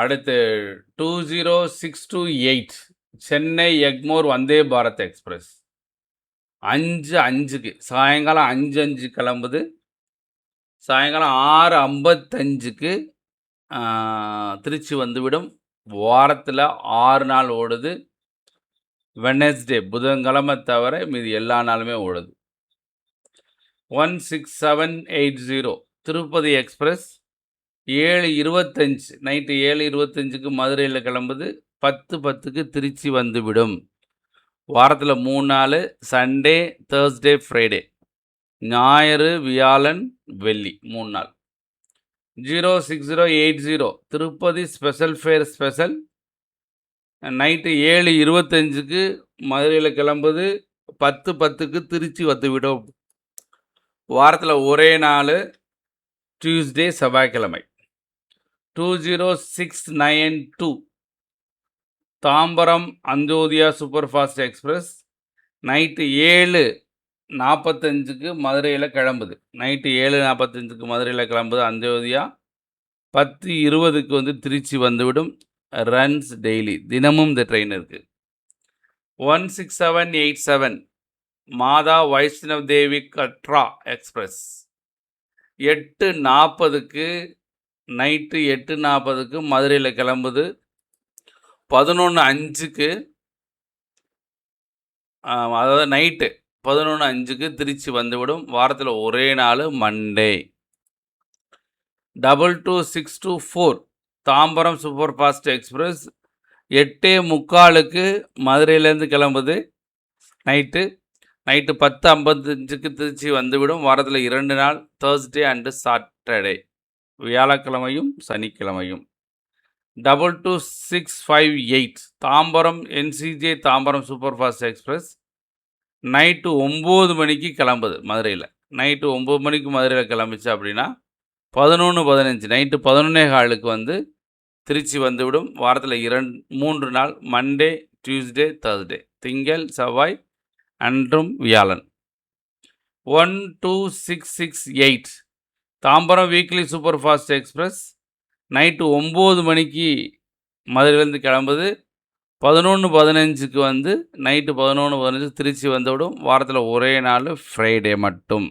அடுத்து two zero six two eight Chennai Egmore Vande Bharat express. அஞ்சு அஞ்சுக்கு சாயங்காலம் அஞ்சு அஞ்சு கிளம்புது. சாயங்காலம் ஆறு ஐம்பத்தஞ்சுக்கு திருச்சி வந்துவிடும். வாரத்தில் ஆறு நாள் ஓடுது. வெனஸ்டே புதன்கிழமை தவிர மீதி எல்லா நாளுமே ஓடுது. One six seven eight zero Tirupati express. ஏழு இருபத்தஞ்சு நைட்டு ஏழு இருபத்தஞ்சுக்கு மதுரையில் கிளம்புது. பத்து பத்துக்கு திருச்சி வந்துவிடும். வாரத்தில் மூணு நாள் சண்டே தேர்ஸ்டே ஃப்ரைடே ஞாயிறு வியாழன் வெள்ளி மூணு நாள். Zero six zero eight zero. Tirupati special fare special night ஏழு இருபத்தஞ்சுக்கு மதுரையில் கிளம்புது. பத்து பத்துக்கு திருச்சி வந்துவிடும். வாரத்தில் ஒரே நாள் டியூஸ்டே செவ்வாய்க்கிழமை. Two zero six nine two Tambaram Antyodaya super fast express night ஏழு நாற்பத்தஞ்சுக்கு மதுரையில் கிளம்புது. நைட்டு ஏழு நாற்பத்தஞ்சுக்கு மதுரையில் கிளம்புது அந்தோதியா. பத்து இருபதுக்கு வந்து திருச்சி வந்துவிடும். ரன்ஸ் டெய்லி தினமும் இந்த ட்ரெயின் இருக்குது one six seven eight seven Mata Vaishno Devi Katra express எட்டு நாற்பதுக்கு நைட்டு எட்டு நாற்பதுக்கு மதுரையில் கிளம்புது. பதினொன்று அஞ்சுக்கு அதாவது நைட்டு பதினொன்று அஞ்சுக்கு திருச்சி வந்துவிடும். வாரத்தில் ஒரே நாள் Monday. Double two six two four Tambaram super fast express எட்டே முக்காலுக்கு மதுரையிலேருந்து கிளம்புது. நைட்டு நைட்டு பத்து ஐம்பத்தஞ்சுக்கு திருச்சி வந்துவிடும். வாரத்தில் இரண்டு நாள் தேர்ஸ்டே அண்டு சாட்டர்டே வியாழக்கிழமையும் சனிக்கிழமையும். Double two six five eight Tambaram NCJ Tambaram super fast express night ஒம்பது மணிக்கு கிளம்புது மதுரையில். நைட்டு ஒம்பது மணிக்கு மதுரையில் கிளம்பிச்சு அப்படின்னா பதினொன்று பதினஞ்சு நைட்டு பதினொன்னே காலுக்கு வந்து திருச்சி வந்துவிடும். வாரத்தில் இரண்டு மூன்று நாள் மண்டே டியூஸ்டே தேர்ஸ்டே திங்கள் செவ்வாய் அன்றும் வியாழன். One two six six eight Tambaram weekly super fast express. Night ஒம்பது மணிக்கு மதுரையிலேருந்து கிளம்புது. பதினொன்று பதினஞ்சுக்கு வந்து நைட்டு பதினொன்று பதினஞ்சு திருச்சி வந்துவிடும் வாரத்தில் ஒரே நாள் ஃப்ரைடே மட்டும்.